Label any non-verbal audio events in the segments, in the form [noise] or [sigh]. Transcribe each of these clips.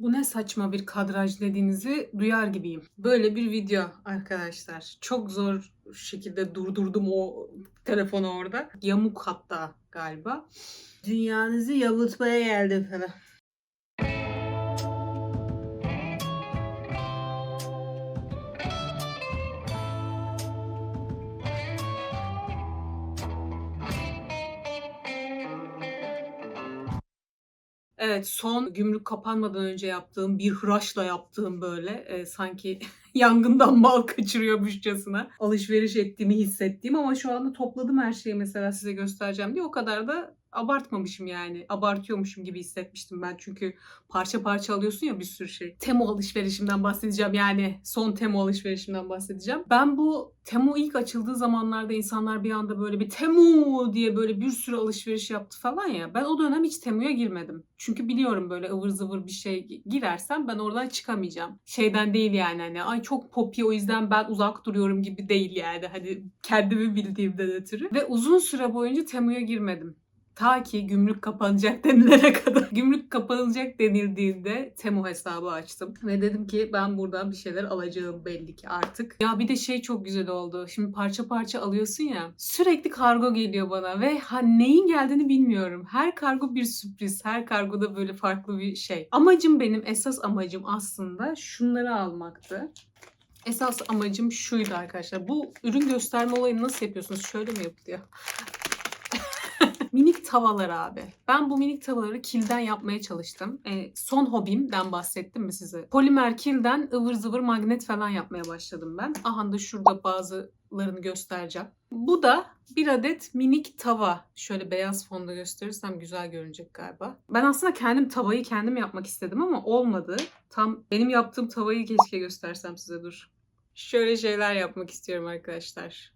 bu ne saçma bir kadraj dediğinizi duyar gibiyim. Böyle bir video arkadaşlar. Çok zor şekilde durdurdum o telefonu orada. Yamuk hatta galiba. Dünyanızı yavutmaya geldim falan. Evet son gümrük kapanmadan önce yaptığım bir hıraşla yaptığım böyle e, sanki [laughs] yangından mal kaçırıyormuşçasına alışveriş ettiğimi hissettiğim ama şu anda topladım her şeyi mesela size göstereceğim diye o kadar da abartmamışım yani. Abartıyormuşum gibi hissetmiştim ben çünkü parça parça alıyorsun ya bir sürü şey. Temu alışverişimden bahsedeceğim yani son Temu alışverişimden bahsedeceğim. Ben bu Temu ilk açıldığı zamanlarda insanlar bir anda böyle bir Temu diye böyle bir sürü alışveriş yaptı falan ya. Ben o dönem hiç Temu'ya girmedim. Çünkü biliyorum böyle ıvır zıvır bir şey girersem ben oradan çıkamayacağım. Şeyden değil yani hani ay çok popi o yüzden ben uzak duruyorum gibi değil yani. Hani kendimi bildiğimden ötürü. Ve uzun süre boyunca Temu'ya girmedim. Ta ki gümrük kapanacak [laughs] denilene kadar. Gümrük kapanacak denildiğinde Temu hesabı açtım. Ve dedim ki ben buradan bir şeyler alacağım belli ki artık. Ya bir de şey çok güzel oldu. Şimdi parça parça alıyorsun ya. Sürekli kargo geliyor bana ve ha neyin geldiğini bilmiyorum. Her kargo bir sürpriz. Her kargoda böyle farklı bir şey. Amacım benim esas amacım aslında şunları almaktı. Esas amacım şuydu arkadaşlar. Bu ürün gösterme olayını nasıl yapıyorsunuz? Şöyle mi yapılıyor? Tavalar abi. Ben bu minik tavaları kilden yapmaya çalıştım. E, son hobimden bahsettim mi size? Polimer kilden ıvır zıvır magnet falan yapmaya başladım ben. Aha da şurada bazılarını göstereceğim. Bu da bir adet minik tava. Şöyle beyaz fonda gösterirsem güzel görünecek galiba. Ben aslında kendim tavayı kendim yapmak istedim ama olmadı. Tam benim yaptığım tavayı keşke göstersem size dur. Şöyle şeyler yapmak istiyorum arkadaşlar.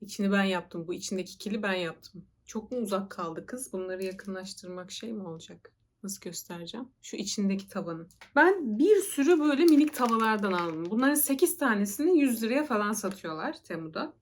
İçini ben yaptım. Bu içindeki kili ben yaptım. Çok mu uzak kaldı kız? Bunları yakınlaştırmak şey mi olacak? Nasıl göstereceğim? Şu içindeki tavanın. Ben bir sürü böyle minik tavalardan aldım. Bunların 8 tanesini 100 liraya falan satıyorlar Temu'da.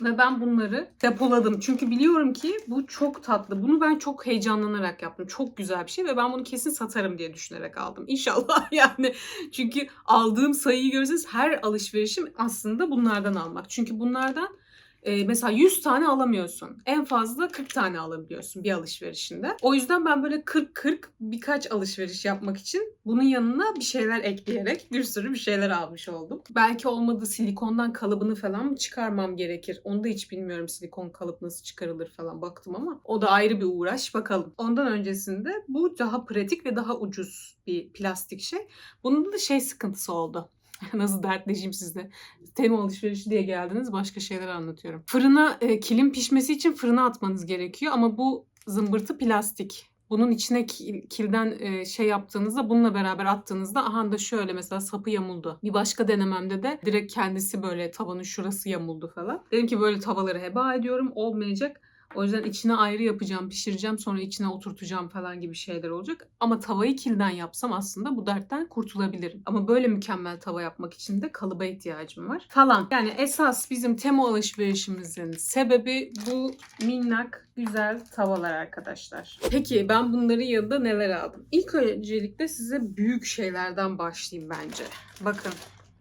Ve ben bunları depoladım. Çünkü biliyorum ki bu çok tatlı. Bunu ben çok heyecanlanarak yaptım. Çok güzel bir şey ve ben bunu kesin satarım diye düşünerek aldım. İnşallah [laughs] yani. Çünkü aldığım sayıyı görürseniz her alışverişim aslında bunlardan almak. Çünkü bunlardan e, mesela 100 tane alamıyorsun. En fazla 40 tane alabiliyorsun bir alışverişinde. O yüzden ben böyle 40-40 birkaç alışveriş yapmak için bunun yanına bir şeyler ekleyerek bir sürü bir şeyler almış oldum. Belki olmadı silikondan kalıbını falan çıkarmam gerekir? Onu da hiç bilmiyorum silikon kalıp nasıl çıkarılır falan baktım ama o da ayrı bir uğraş bakalım. Ondan öncesinde bu daha pratik ve daha ucuz bir plastik şey. Bunun da şey sıkıntısı oldu. [laughs] Nasıl dertleşeyim sizde. Tema alışverişi diye geldiniz başka şeyler anlatıyorum. Fırına e, kilim pişmesi için fırına atmanız gerekiyor ama bu zımbırtı plastik. Bunun içine kil- kilden e, şey yaptığınızda bununla beraber attığınızda aha da şöyle mesela sapı yamuldu. Bir başka denememde de direkt kendisi böyle tavanın şurası yamuldu falan. Dedim ki böyle tavaları heba ediyorum olmayacak. O yüzden içine ayrı yapacağım, pişireceğim, sonra içine oturtacağım falan gibi şeyler olacak. Ama tavayı kilden yapsam aslında bu dertten kurtulabilirim. Ama böyle mükemmel tava yapmak için de kalıba ihtiyacım var falan. Yani esas bizim Temu alışverişimizin sebebi bu minnak güzel tavalar arkadaşlar. Peki ben bunların yanında neler aldım? İlk öncelikle size büyük şeylerden başlayayım bence. Bakın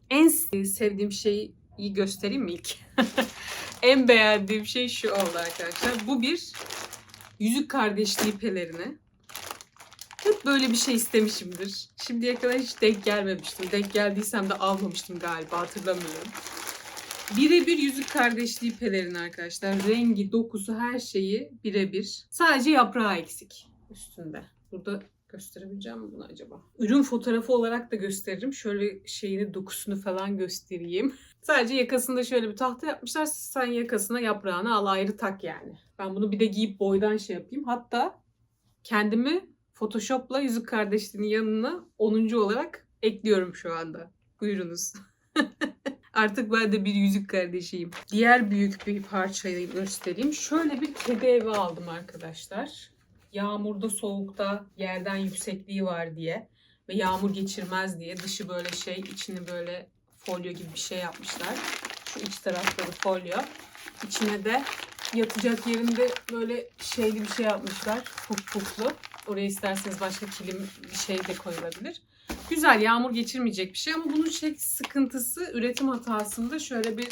en sevdiğim şeyi göstereyim mi ilk? [laughs] en beğendiğim şey şu oldu arkadaşlar. Bu bir yüzük kardeşliği pelerini. Hep böyle bir şey istemişimdir. Şimdiye kadar hiç denk gelmemiştim. Denk geldiysem de almamıştım galiba hatırlamıyorum. Birebir yüzük kardeşliği pelerini arkadaşlar. Rengi, dokusu, her şeyi birebir. Sadece yaprağı eksik üstünde. Burada gösterebileceğim mi bunu acaba? Ürün fotoğrafı olarak da gösteririm. Şöyle şeyini, dokusunu falan göstereyim. [laughs] Sadece yakasında şöyle bir tahta yapmışlar. Sen yakasına yaprağını al ayrı tak yani. Ben bunu bir de giyip boydan şey yapayım. Hatta kendimi Photoshop'la yüzük kardeşliğinin yanına 10. olarak ekliyorum şu anda. Buyurunuz. [laughs] Artık ben de bir yüzük kardeşiyim. Diğer büyük bir parçayı göstereyim. Şöyle bir kedi evi aldım arkadaşlar. Yağmurda, soğukta yerden yüksekliği var diye ve yağmur geçirmez diye dışı böyle şey, içini böyle folyo gibi bir şey yapmışlar. Şu iç tarafları folyo. İçine de yatacak yerinde böyle şeyli bir şey yapmışlar. Puf puflu. Oraya isterseniz başka kilim bir şey de koyulabilir. Güzel yağmur geçirmeyecek bir şey ama bunun şey sıkıntısı üretim hatasında şöyle bir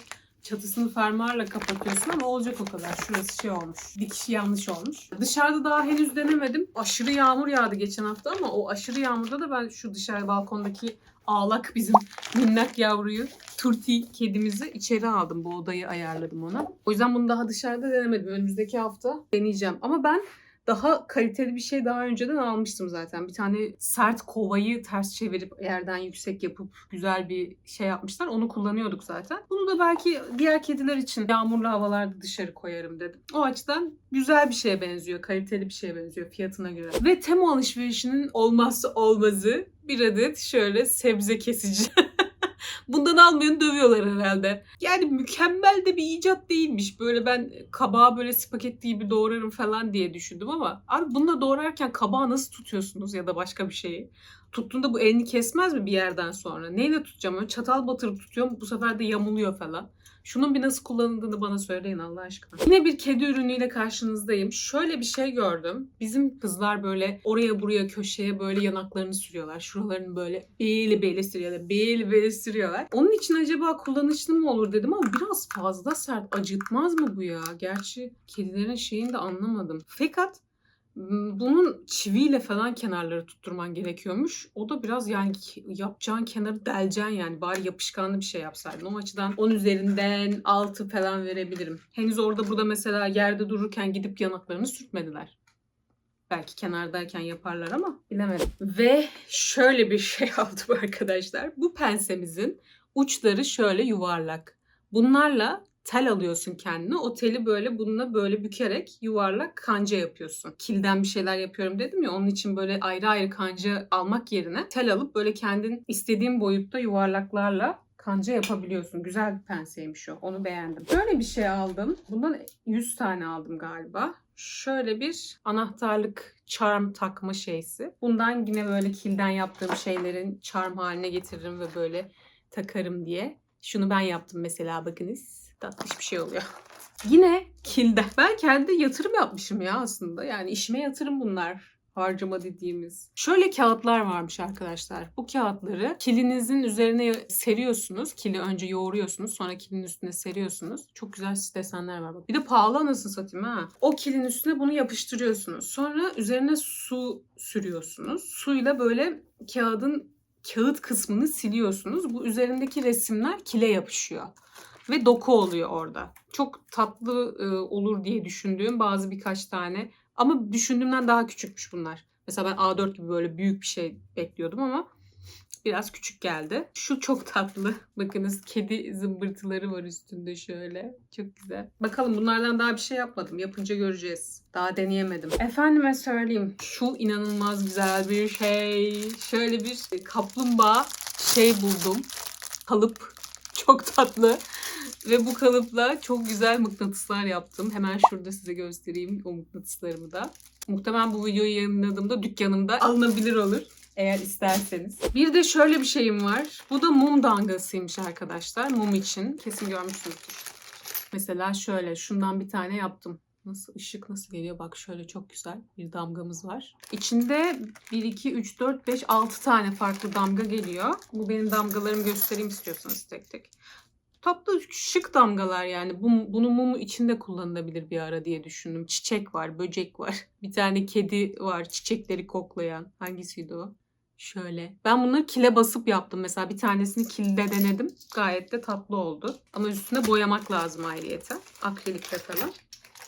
çatısını fermuarla kapatıyorsun ama olacak o kadar. Şurası şey olmuş. Dikişi yanlış olmuş. Dışarıda daha henüz denemedim. Aşırı yağmur yağdı geçen hafta ama o aşırı yağmurda da ben şu dışarı balkondaki ağlak bizim [laughs] minnak yavruyu Turti kedimizi içeri aldım. Bu odayı ayarladım ona. O yüzden bunu daha dışarıda denemedim. Önümüzdeki hafta deneyeceğim. Ama ben daha kaliteli bir şey daha önceden almıştım zaten. Bir tane sert kovayı ters çevirip yerden yüksek yapıp güzel bir şey yapmışlar. Onu kullanıyorduk zaten. Bunu da belki diğer kediler için yağmurlu havalarda dışarı koyarım dedim. O açıdan güzel bir şeye benziyor. Kaliteli bir şeye benziyor fiyatına göre. Ve Temu alışverişinin olmazsa olmazı bir adet şöyle sebze kesici. [laughs] Bundan almayanı dövüyorlar herhalde. Yani mükemmel de bir icat değilmiş. Böyle ben kabağı böyle spagetti gibi doğrarım falan diye düşündüm ama abi bununla doğrarken kabağı nasıl tutuyorsunuz ya da başka bir şeyi? Tuttuğunda bu elini kesmez mi bir yerden sonra? Neyle tutacağım? Öyle çatal batırıp tutuyorum. Bu sefer de yamuluyor falan. Şunun bir nasıl kullanıldığını bana söyleyin Allah aşkına. Yine bir kedi ürünüyle karşınızdayım. Şöyle bir şey gördüm. Bizim kızlar böyle oraya buraya köşeye böyle yanaklarını sürüyorlar. Şuralarını böyle beli beli sürüyorlar. Beli beli sürüyorlar. Onun için acaba kullanışlı mı olur dedim ama biraz fazla sert. Acıtmaz mı bu ya? Gerçi kedilerin şeyini de anlamadım. Fakat bunun çiviyle falan kenarları tutturman gerekiyormuş. O da biraz yani yapacağın kenarı deleceksin yani. Bari yapışkanlı bir şey yapsaydın. O açıdan 10 üzerinden 6 falan verebilirim. Henüz orada burada mesela yerde dururken gidip yanaklarını sürtmediler. Belki kenardayken yaparlar ama bilemedim. Ve şöyle bir şey [laughs] aldım arkadaşlar. Bu pensemizin uçları şöyle yuvarlak. Bunlarla tel alıyorsun kendine. O teli böyle bununla böyle bükerek yuvarlak kanca yapıyorsun. Kilden bir şeyler yapıyorum dedim ya onun için böyle ayrı ayrı kanca almak yerine tel alıp böyle kendin istediğin boyutta yuvarlaklarla kanca yapabiliyorsun. Güzel bir penseymiş o. Onu beğendim. Böyle bir şey aldım. Bundan 100 tane aldım galiba. Şöyle bir anahtarlık charm takma şeysi. Bundan yine böyle kilden yaptığım şeylerin charm haline getiririm ve böyle takarım diye. Şunu ben yaptım mesela bakınız. Tatlış bir şey oluyor. Yine kilden. Ben kendi yatırım yapmışım ya aslında. Yani işime yatırım bunlar harcama dediğimiz. Şöyle kağıtlar varmış arkadaşlar. Bu kağıtları kilinizin üzerine seriyorsunuz. Kili önce yoğuruyorsunuz. Sonra kilin üstüne seriyorsunuz. Çok güzel desenler var. Bak. Bir de pahalı anasını satayım ha. O kilin üstüne bunu yapıştırıyorsunuz. Sonra üzerine su sürüyorsunuz. Suyla böyle kağıdın kağıt kısmını siliyorsunuz. Bu üzerindeki resimler kile yapışıyor. Ve doku oluyor orada. Çok tatlı e, olur diye düşündüğüm bazı birkaç tane ama düşündüğümden daha küçükmüş bunlar. Mesela ben A4 gibi böyle büyük bir şey bekliyordum ama biraz küçük geldi. Şu çok tatlı. [laughs] Bakınız kedi zımbırtıları var üstünde şöyle. Çok güzel. Bakalım bunlardan daha bir şey yapmadım. Yapınca göreceğiz. Daha deneyemedim. Efendime söyleyeyim. Şu inanılmaz güzel bir şey. Şöyle bir kaplumbağa şey buldum. Kalıp. Çok tatlı. Ve bu kalıpla çok güzel mıknatıslar yaptım. Hemen şurada size göstereyim o mıknatıslarımı da. Muhtemelen bu videoyu yayınladığımda dükkanımda alınabilir olur. Eğer isterseniz. Bir de şöyle bir şeyim var. Bu da mum dangasıymış arkadaşlar. Mum için. Kesin görmüşsünüzdür. Mesela şöyle şundan bir tane yaptım. Nasıl ışık nasıl geliyor? Bak şöyle çok güzel bir damgamız var. İçinde 1, 2, 3, 4, 5, 6 tane farklı damga geliyor. Bu benim damgalarımı göstereyim istiyorsanız tek tek. Tatlı şık damgalar yani. Bu, bunu mumu içinde kullanılabilir bir ara diye düşündüm. Çiçek var, böcek var. [laughs] Bir tane kedi var çiçekleri koklayan. Hangisiydi o? Şöyle. Ben bunları kile basıp yaptım. Mesela bir tanesini kilde denedim. Gayet de tatlı oldu. Ama üstüne boyamak lazım ayrıyeten. Akrilikle falan.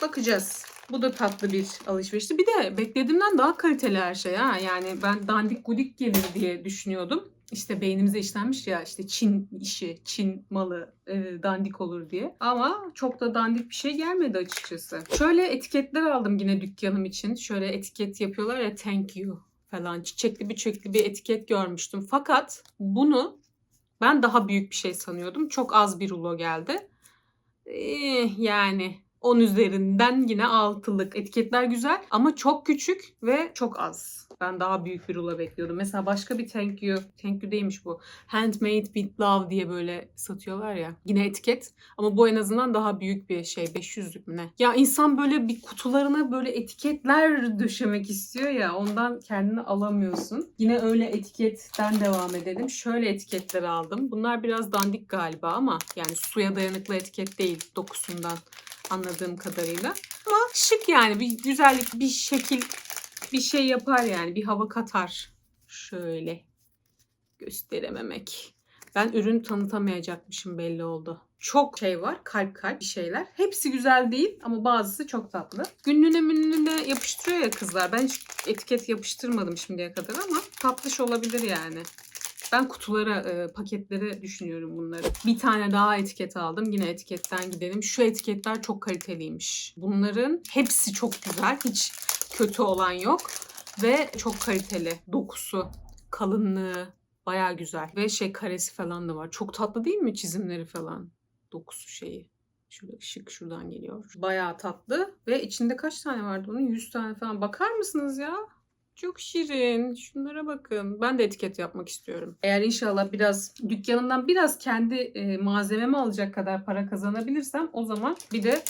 Bakacağız. Bu da tatlı bir alışverişti. Bir de beklediğimden daha kaliteli her şey ha. Yani ben dandik gudik gelir diye düşünüyordum. İşte beynimize işlenmiş ya işte Çin işi, Çin malı e, dandik olur diye. Ama çok da dandik bir şey gelmedi açıkçası. Şöyle etiketler aldım yine dükkanım için. Şöyle etiket yapıyorlar ya thank you falan. Çiçekli bir çiçekli bir etiket görmüştüm. Fakat bunu ben daha büyük bir şey sanıyordum. Çok az bir rulo geldi. Eh, yani 10 üzerinden yine altılık. Etiketler güzel ama çok küçük ve çok az. Ben daha büyük bir rulo bekliyordum. Mesela başka bir thank you. Thank you değilmiş bu. Handmade with love diye böyle satıyorlar ya. Yine etiket. Ama bu en azından daha büyük bir şey. 500'lük mü ne? Ya insan böyle bir kutularına böyle etiketler döşemek istiyor ya. Ondan kendini alamıyorsun. Yine öyle etiketten devam edelim. Şöyle etiketler aldım. Bunlar biraz dandik galiba ama yani suya dayanıklı etiket değil dokusundan anladığım kadarıyla. Ama şık yani bir güzellik, bir şekil, bir şey yapar yani bir hava katar. Şöyle gösterememek. Ben ürün tanıtamayacakmışım belli oldu. Çok şey var, kalp kalp bir şeyler. Hepsi güzel değil ama bazısı çok tatlı. Günlüğüne münlüğüne yapıştırıyor ya kızlar. Ben hiç etiket yapıştırmadım şimdiye kadar ama tatlış olabilir yani. Ben kutulara, e, paketlere düşünüyorum bunları. Bir tane daha etiket aldım. Yine etiketten gidelim. Şu etiketler çok kaliteliymiş. Bunların hepsi çok güzel. Hiç kötü olan yok. Ve çok kaliteli. Dokusu, kalınlığı baya güzel. Ve şey karesi falan da var. Çok tatlı değil mi çizimleri falan? Dokusu şeyi. Şurada ışık şuradan geliyor. Bayağı tatlı. Ve içinde kaç tane vardı bunun? 100 tane falan. Bakar mısınız ya? Çok şirin. Şunlara bakın. Ben de etiket yapmak istiyorum. Eğer inşallah biraz dükkanımdan biraz kendi e, malzememi alacak kadar para kazanabilirsem o zaman bir de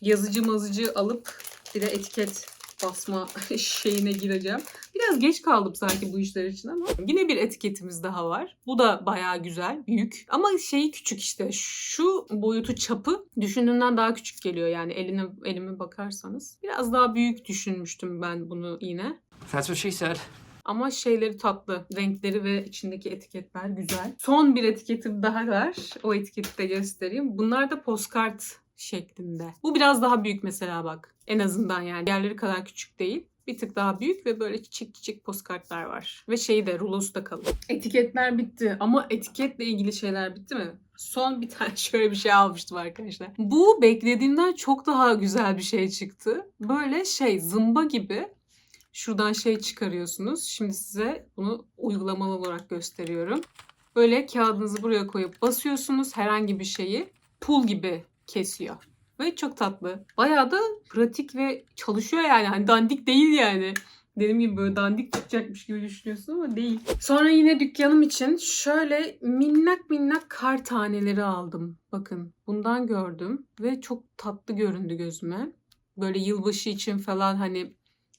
yazıcı mazıcı alıp bir de etiket basma [laughs] şeyine gireceğim. Biraz geç kaldım sanki bu işler için ama yine bir etiketimiz daha var. Bu da bayağı güzel, büyük. Ama şeyi küçük işte. Şu boyutu çapı düşündüğümden daha küçük geliyor yani eline elime bakarsanız. Biraz daha büyük düşünmüştüm ben bunu yine. That's what she said. Ama şeyleri tatlı. Renkleri ve içindeki etiketler güzel. Son bir etiketim daha var. O etiketi de göstereyim. Bunlar da postkart şeklinde. Bu biraz daha büyük mesela bak. En azından yani. Diğerleri kadar küçük değil. Bir tık daha büyük ve böyle küçük küçük postkartlar var. Ve şeyi de rulosu da kalın. Etiketler bitti ama etiketle ilgili şeyler bitti mi? Son bir tane [laughs] şöyle bir şey almıştım arkadaşlar. Bu beklediğimden çok daha güzel bir şey çıktı. Böyle şey zımba gibi Şuradan şey çıkarıyorsunuz. Şimdi size bunu uygulamalı olarak gösteriyorum. Böyle kağıdınızı buraya koyup basıyorsunuz herhangi bir şeyi. Pul gibi kesiyor. Ve çok tatlı. Bayağı da pratik ve çalışıyor yani. Hani dandik değil yani. Dediğim gibi böyle dandik çıkacakmış gibi düşünüyorsun ama değil. Sonra yine dükkanım için şöyle minnak minnak kar taneleri aldım. Bakın bundan gördüm ve çok tatlı göründü gözüme. Böyle yılbaşı için falan hani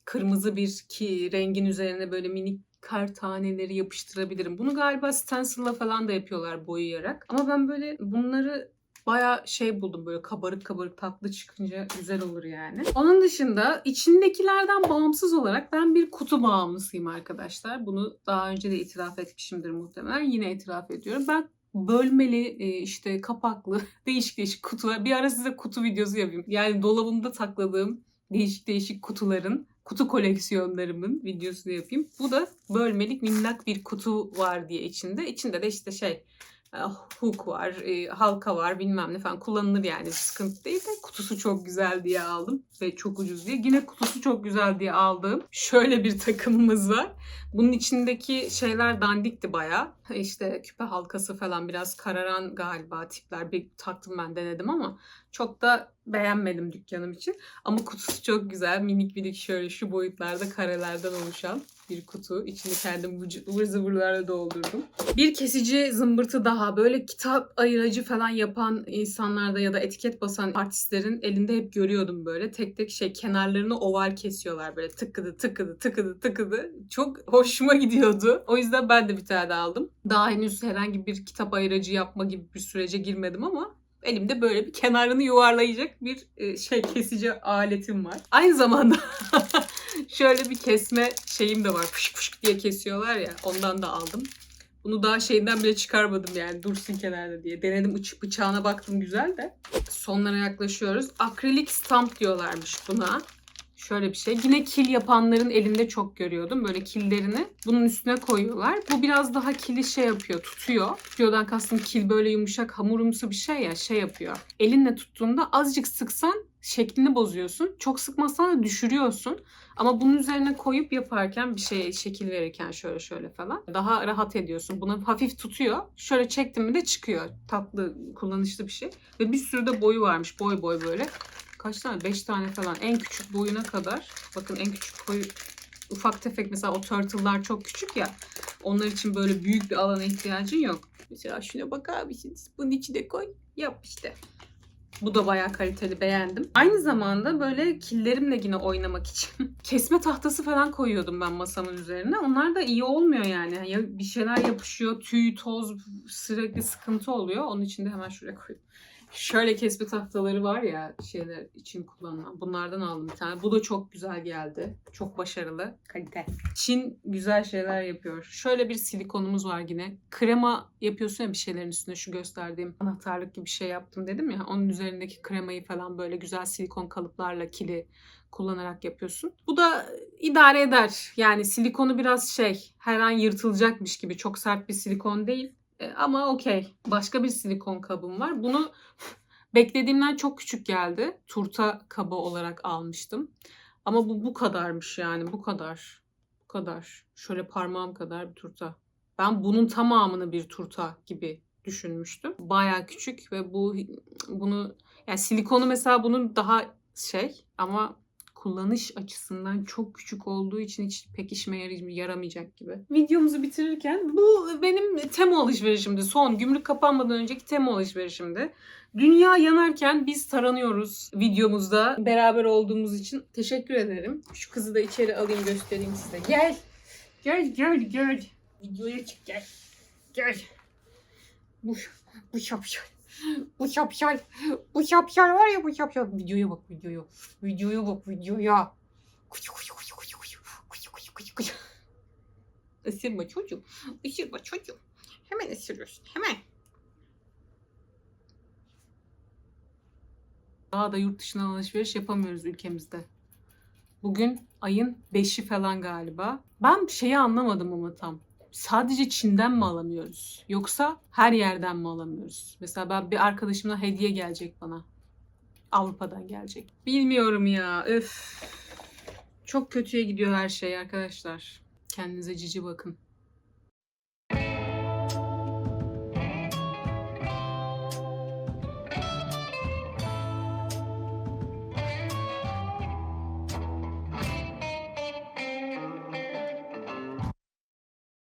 kırmızı bir ki rengin üzerine böyle minik kar taneleri yapıştırabilirim. Bunu galiba stencil'la falan da yapıyorlar boyayarak. Ama ben böyle bunları baya şey buldum böyle kabarık kabarık tatlı çıkınca güzel olur yani. Onun dışında içindekilerden bağımsız olarak ben bir kutu bağımlısıyım arkadaşlar. Bunu daha önce de itiraf etmişimdir muhtemelen. Yine itiraf ediyorum. Ben bölmeli e, işte kapaklı [laughs] değişik değişik kutular. Bir ara size kutu videosu yapayım. Yani dolabımda sakladığım değişik değişik kutuların kutu koleksiyonlarımın videosunu yapayım. Bu da bölmelik minnak bir kutu var diye içinde. İçinde de işte şey hook var, e, halka var bilmem ne falan kullanılır yani sıkıntı değil de kutusu çok güzel diye aldım ve çok ucuz diye. Yine kutusu çok güzel diye aldığım [laughs] şöyle bir takımımız var. Bunun içindeki şeyler dandikti baya. İşte küpe halkası falan biraz kararan galiba tipler. Bir taktım ben denedim ama çok da beğenmedim dükkanım için. Ama kutusu çok güzel. Minik minik şöyle şu boyutlarda karelerden oluşan bir kutu. İçini kendim ıvır zıvırlarla doldurdum. Bir kesici zımbırtı daha. Böyle kitap ayıracı falan yapan insanlarda ya da etiket basan artistlerin elinde hep görüyordum böyle. Tek tek şey kenarlarını oval kesiyorlar böyle tıkıdı tıkıdı tıkıdı tıkıdı. Çok hoşuma gidiyordu. O yüzden ben de bir tane aldım. Daha henüz herhangi bir kitap ayıracı yapma gibi bir sürece girmedim ama elimde böyle bir kenarını yuvarlayacak bir e, şey kesici aletim var. Aynı zamanda [laughs] şöyle bir kesme şeyim de var. Fışk fışk diye kesiyorlar ya. Ondan da aldım. Bunu daha şeyinden bile çıkarmadım yani dursun kenarda diye. Denedim bıç bıçağına baktım güzel de. Sonlara yaklaşıyoruz. Akrilik stamp diyorlarmış buna. Şöyle bir şey. Yine kil yapanların elinde çok görüyordum. Böyle killerini bunun üstüne koyuyorlar. Bu biraz daha kili şey yapıyor, tutuyor. Tutuyordan kastım kil böyle yumuşak hamurumsu bir şey ya şey yapıyor. Elinle tuttuğunda azıcık sıksan şeklini bozuyorsun. Çok sıkmasan da düşürüyorsun. Ama bunun üzerine koyup yaparken bir şeye şekil verirken şöyle şöyle falan daha rahat ediyorsun. Bunu hafif tutuyor. Şöyle çektim mi de çıkıyor. Tatlı, kullanışlı bir şey. Ve bir sürü de boyu varmış. Boy boy böyle. kaç tane? 5 tane falan. En küçük boyuna kadar. Bakın en küçük boyu ufak tefek mesela o turtle'lar çok küçük ya. Onlar için böyle büyük bir alana ihtiyacın yok. Mesela şuna bakar mısınız? Bunun içine koy. Yap işte. Bu da bayağı kaliteli beğendim. Aynı zamanda böyle killerimle yine oynamak için [laughs] kesme tahtası falan koyuyordum ben masamın üzerine. Onlar da iyi olmuyor yani. Ya bir şeyler yapışıyor, tüy, toz sürekli sıkıntı oluyor. Onun için de hemen şuraya koydum. Şöyle kesme tahtaları var ya şeyler için kullanılan. Bunlardan aldım bir tane. Bu da çok güzel geldi. Çok başarılı. Kalite. Çin güzel şeyler yapıyor. Şöyle bir silikonumuz var yine. Krema yapıyorsun ya bir şeylerin üstüne. Şu gösterdiğim anahtarlık gibi bir şey yaptım dedim ya. Onun üzerindeki kremayı falan böyle güzel silikon kalıplarla kili kullanarak yapıyorsun. Bu da idare eder. Yani silikonu biraz şey her an yırtılacakmış gibi. Çok sert bir silikon değil. E, Ama okey. Başka bir silikon kabım var. Bunu [laughs] beklediğimden çok küçük geldi. Turta kabı olarak almıştım. Ama bu bu kadarmış yani. Bu kadar. Bu kadar. Şöyle parmağım kadar bir turta. Ben bunun tamamını bir turta gibi düşünmüştüm. Baya küçük ve bu bunu yani silikonu mesela bunun daha şey ama kullanış açısından çok küçük olduğu için hiç pek işime yaramayacak gibi. Videomuzu bitirirken bu benim Temu alışverişimdi. Son gümrük kapanmadan önceki Temu alışverişimdi. Dünya yanarken biz taranıyoruz videomuzda. Beraber olduğumuz için teşekkür ederim. Şu kızı da içeri alayım göstereyim size. Gel. Gel gel gel. Videoya çık gel. Gel. Bu, bu şapşal. Bu şapşal. Bu şapşal var ya bu şapşal. Videoya bak videoya. Videoya bak videoya. Kuyu kuyu kuyu kuyu kuyu. Kuyu kuyu kuyu kuyu. Isırma çocuğum. Isırma çocuğum. Hemen ısırıyorsun. Hemen. Daha da yurt dışından alışveriş yapamıyoruz ülkemizde. Bugün ayın 5'i falan galiba. Ben şeyi anlamadım ama tam. Sadece Çin'den mi alamıyoruz? Yoksa her yerden mi alamıyoruz? Mesela ben bir arkadaşımla hediye gelecek bana. Avrupa'dan gelecek. Bilmiyorum ya. Öf. Çok kötüye gidiyor her şey arkadaşlar. Kendinize cici bakın.